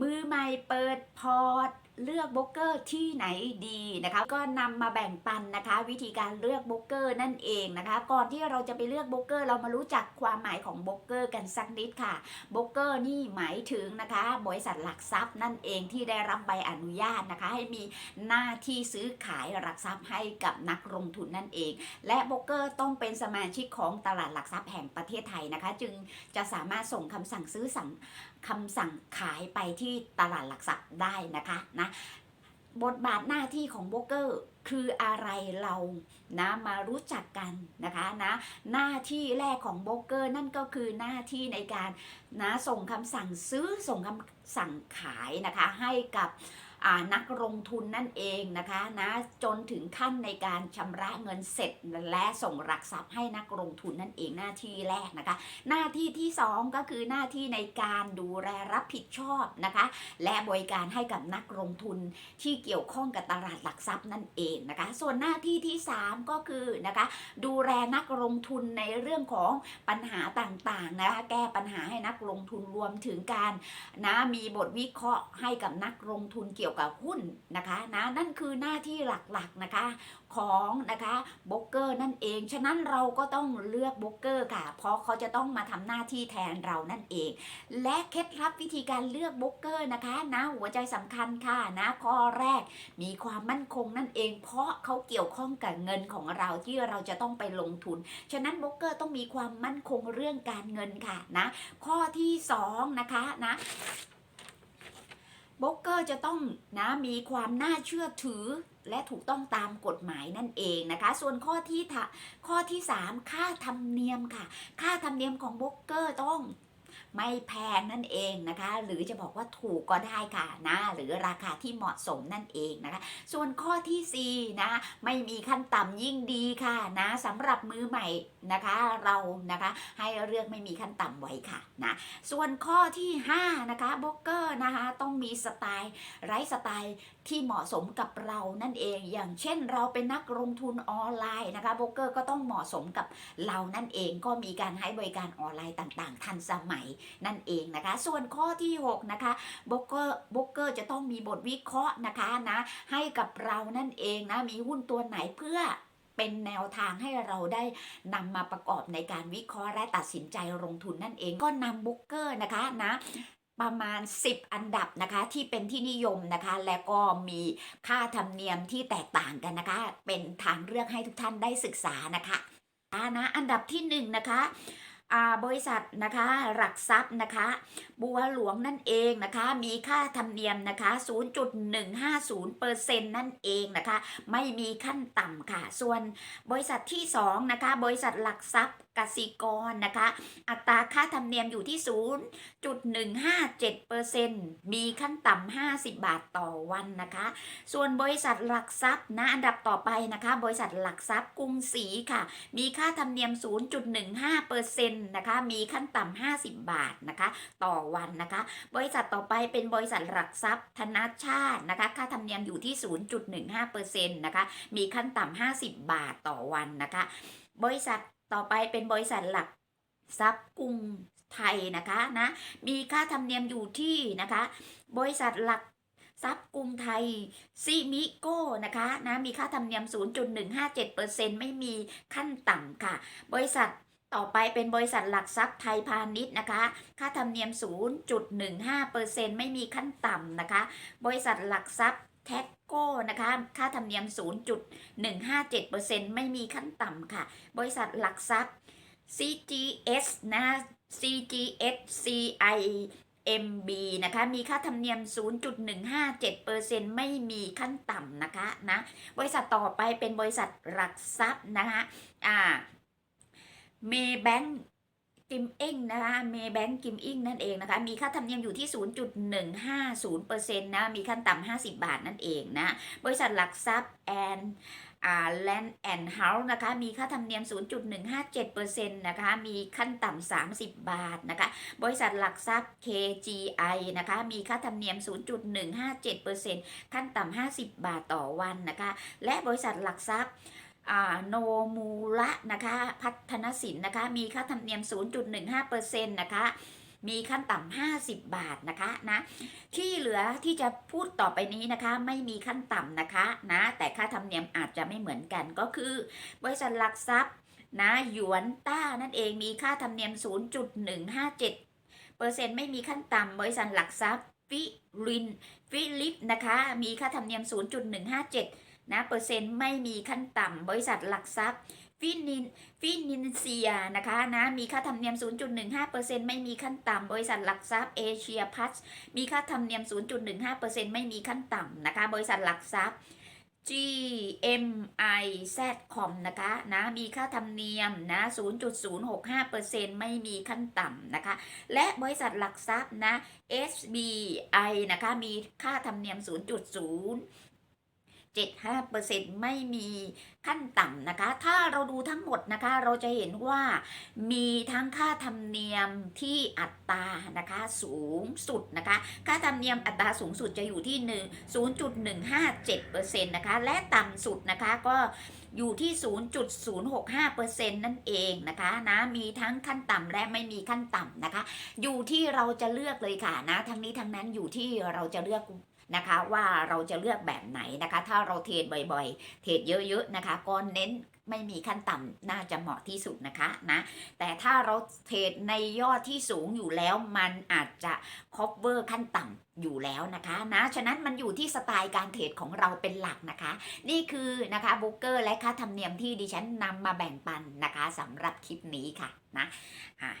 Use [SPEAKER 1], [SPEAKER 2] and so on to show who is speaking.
[SPEAKER 1] มือใหม่เปิดพอร์ต เลือกโบรกเกอร์ที่ไหนดีนะคะ ก็นำมาแบ่งปันนะคะ วิธีการเลือกโบรกเกอร์นั่นเองนะคะ ก่อนที่เราจะไปเลือกโบรกเกอร์ เรามารู้จักความหมายของโบรกเกอร์กันสักนิดค่ะโบรกเกอร์นี่หมายถึงนะคะ บริษัทหลักทรัพย์นั่นเองที่ได้รับใบอนุญาตนะคะ ให้มีหน้าที่ซื้อขายหลักทรัพย์ให้กับนักลงทุนนั่นเอง และโบรกเกอร์ต้องเป็นสมาชิกของตลาดหลักทรัพย์แห่งประเทศไทยนะคะ จึงจะสามารถส่งคำสั่งซื้อสั่งคำสั่งขายไปที่ตลาดหลักทรัพย์ได้นะคะนะบทบาทหน้าที่ของโบรกเกอร์คืออะไรเรานะมารู้จักกันนะคะนะหน้าที่แรกของโบรกเกอร์นั่นก็คือหน้าที่ในการนะส่งคำสั่งซื้อส่งคำสั่งขายนะคะให้กับ นักลงทุนนั่นเองนะคะนะจนถึงขั้นในการชำระเงินเสร็จและส่งหลักทรัพย์ให้นักลงทุนนั่นเองหน้าที่แรกนะคะ หน้าที่ที่ 2 ก็คือหน้าที่ในการดูแลรับผิดชอบนะคะ และบริการให้กับนักลงทุนที่เกี่ยวข้องกับตลาดหลักทรัพย์นั่นเองนะคะ ส่วนหน้าที่ที่ 3 ก็คือนะคะ ดูแลนักลงทุนในเรื่องของปัญหาต่างๆนะคะแก้ปัญหาให้นักลงทุนรวมถึงการนะมีบทวิเคราะห์ให้กับนักลงทุนเกี่ยวกับหุ้นนะคะนะนั่นคือหน้าที่หลักๆนะคะของนะคะโบรกเกอร์นั่นเอง ฉะนั้นเราก็ต้องเลือกโบรกเกอร์ค่ะ เพราะเขาจะต้องมาทำหน้าที่แทนเรานั่นเอง และเคล็ดลับวิธีการเลือกโบรกเกอร์นะคะนะหัวใจสำคัญค่ะนะข้อแรกมีความมั่นคงนั่นเอง เพราะเขาเกี่ยวข้องกับเงินของเราที่เราจะต้องไปลงทุน ฉะนั้นโบรกเกอร์ต้องมีความมั่นคงเรื่องการเงินค่ะนะข้อที่สองนะคะนะ โบรกเกอร์จะต้องนะมีความน่าเชื่อถือ และถูกต้องตามกฎหมายนั่นเองนะคะ ส่วนข้อที่ข้อที่ 3 ค่าธรรมเนียมค่ะ ค่าธรรมเนียมของโบรกเกอร์ต้อง ไม่แพงนั่นเองนะคะ หรือจะบอกว่าถูกก็ได้ค่ะนะ หรือราคาที่เหมาะสมนั่นเองนะคะ ส่วนข้อที่4นะไม่มีขั้นต่ำยิ่งดีค่ะนะสำหรับมือใหม่นะคะเรานะคะให้เลือกไม่มีขั้นต่ำไว้ค่ะนะส่วนข้อที่5นะคะโบรกเกอร์นะคะต้องมีสไตล์ไร้สไตล์ที่เหมาะสมกับเรานั่นเอง อย่างเช่นเราเป็นนักลงทุนออนไลน์นะคะโบรกเกอร์ก็ต้องเหมาะสมกับเรานั่นเองก็มีการให้บริการออนไลน์ต่าง ๆ ทันสมัยนั่นเองนะคะ ส่วนข้อที่ 6 นะคะโบรกเกอร์โบรกเกอร์จะต้องมีบทวิเคราะห์นะคะนะให้กับเรานั่นเองนะมีหุ้นตัวไหนเพื่อเป็นแนวทางให้เราได้นำมาประกอบในการวิเคราะห์และตัดสินใจลงทุนนั่นเองก็นำบุ๊กเกอร์นะคะนะประมาณ 10 อันดับนะคะที่เป็นที่นิยมนะคะ และก็มีค่าธรรมเนียมที่แตกต่างกันนะคะ เป็นทางเลือกให้ทุกท่านได้ศึกษานะคะอานะอันดับที่1นงนะคะ บริษัทนะคะหลักทรัพย์นะคะ บัวหลวงนั่นเองนะคะ มีค่าธรรมเนียมนะคะ 0.150%นั่นเองนะคะ ไม่มีขั้นต่ำค่ะ ส่วนบริษัทที่2นะคะบริษัทหลักทรัพย์ กสิกรนะคะ อัตราค่าธรรมเนียมอยู่ที่ 0.157%มีขั้นต่ำ50 บาทต่อวันนะคะ ส่วนบริษัทหลักทรัพย์นะอันดับต่อไปนะคะ บริษัทหลักทรัพย์กรุงศรีค่ะ มีค่าธรรมเนียม 0.15%นะคะ มีขั้นต่ำ50 บาทนะคะ ต่อวันนะคะ บริษัทต่อไปเป็นบริษัทหลักทรัพย์ธนชาตินะคะ ค่าธรรมเนียมอยู่ที่ 0.15%นะคะ มีขั้นต่ำ50 บาทต่อวันนะคะ บริษัท ต่อไปเป็นบริษัทหลักทรัพย์กรุงไทยนะคะนะ มีค่าธรรมเนียมอยู่ที่นะคะ บริษัทหลักทรัพย์กรุงไทยซิมิโก้นะคะนะมีค่าธรรมเนียม 0.157%ไม่มีขั้นต่ำค่ะ บริษัทต่อไปเป็นบริษัทหลักทรัพย์ไทยพาณิชย์นะคะ ค่าธรรมเนียม 0.15%ไม่มีขั้นต่ำนะคะ บริษัทหลักทรัพย์ แท็กโก้นะคะ ค่าธรรมเนียม 0.157%ไม่มีขั้นต่ำค่ะ บริษัทหลักทรัพย์ CGS นะ CGS CIMB นะคะ มีค่าธรรมเนียม 0.157%ไม่มีขั้นต่ำนะคะ นะ บริษัทต่อไปเป็นบริษัทหลักทรัพย์นะคะ อ่า เมแบง กิมเองนะคะเมแบงกิมอิงนั่นเองนะคะ มีค่าธรรมเนียมอยู่ที่ 0.150%นะ มีขั้นต่ำ50 บาทนั่นเองนะ บริษัทหลักทรัพย์แอนอ่าแลนด์แอนด์เฮาส์นะคะ มีค่าธรรมเนียม 0.157%นะคะ มีขั้นต่ำ 30 บาทนะคะ บริษัทหลักทรัพย์ KGI นะคะ มีค่าธรรมเนียม 0.157%ขั้นต่ำ 50 บาทต่อวันนะคะ และบริษัทหลักทรัพย์ โนมูระนะคะพัฒนสินนะคะมีค่าธรรมเนียม 0.15%นะคะมีขั้นต่ำ50 บาทนะคะนะที่เหลือที่จะพูดต่อไปนี้นะคะ ไม่มีขั้นต่ำนะคะนะแต่ค่าธรรมเนียมอาจจะไม่เหมือนกันก็คือบริษัทหลักทรัพย์นะหยวนต้านั่นเองมีค่าธรรมเนียม 0.157เปอร์เซ็นต์ไม่มีขั้นต่ำบริษัทหลักทรัพย์ฟิลินฟิลิปนะคะมีค่าธรรมเนียม 0.157 นะเปอร์เซ็นต์ไม่มีขั้นต่ำบริษัทหลักทรัพย์ฟินินฟินินเซียนะคะนะมีค่าธรรมเนียม 0.15%ไม่มีขั้นต่ำบริษัทหลักทรัพย์เอเชียพัสมีค่าธรรมเนียม 0.15%ไม่มีขั้นต่ำนะคะบริษัทหลักทรัพย์ GMI Zcom นะคะนะมีค่าธรรมเนียมนะ 0.065%ไม่มีขั้นต่ำนะคะ และบริษัทหลักทรัพย์นะ SBI นะคะมีค่าธรรมเนียม 0.0 75%ไม่มีขั้นต่ำนะคะ ถ้าเราดูทั้งหมดนะคะ เราจะเห็นว่ามีทั้งค่าธรรมเนียมที่อัตรานะคะสูงสุดนะคะ ค่าธรรมเนียมอัตราสูงสุดจะอยู่ที่ 1 0.157%นะคะ และต่ำสุดนะคะก็ อยู่ที่ 0.065%นั่นเองนะคะนะมีทั้งขั้นต่ำและไม่มีขั้นต่ำนะคะ อยู่ที่เราจะเลือกเลยค่ะนะ ทั้งนี้ทั้งนั้นอยู่ที่เราจะเลือกนะคะว่าเราจะเลือกแบบไหนนะคะ ถ้าเราเทรดบ่อยๆ เทรดเยอะๆนะคะก็เน้น ไม่มีขั้นต่ำน่าจะเหมาะที่สุดนะคะนะแต่ถ้าเราเทรดในยอดที่สูงอยู่แล้วมันอาจจะ cover ขั้นต่ำอยู่แล้วนะคะนะฉะนั้นมันอยู่ที่สไตล์การเทรดของเราเป็นหลักนะคะ นี่คือนะคะโบรกเกอร์และค่าธรรมเนียมที่ดิฉันนำมาแบ่งปันนะคะสำหรับคลิปนี้ค่ะนะอะ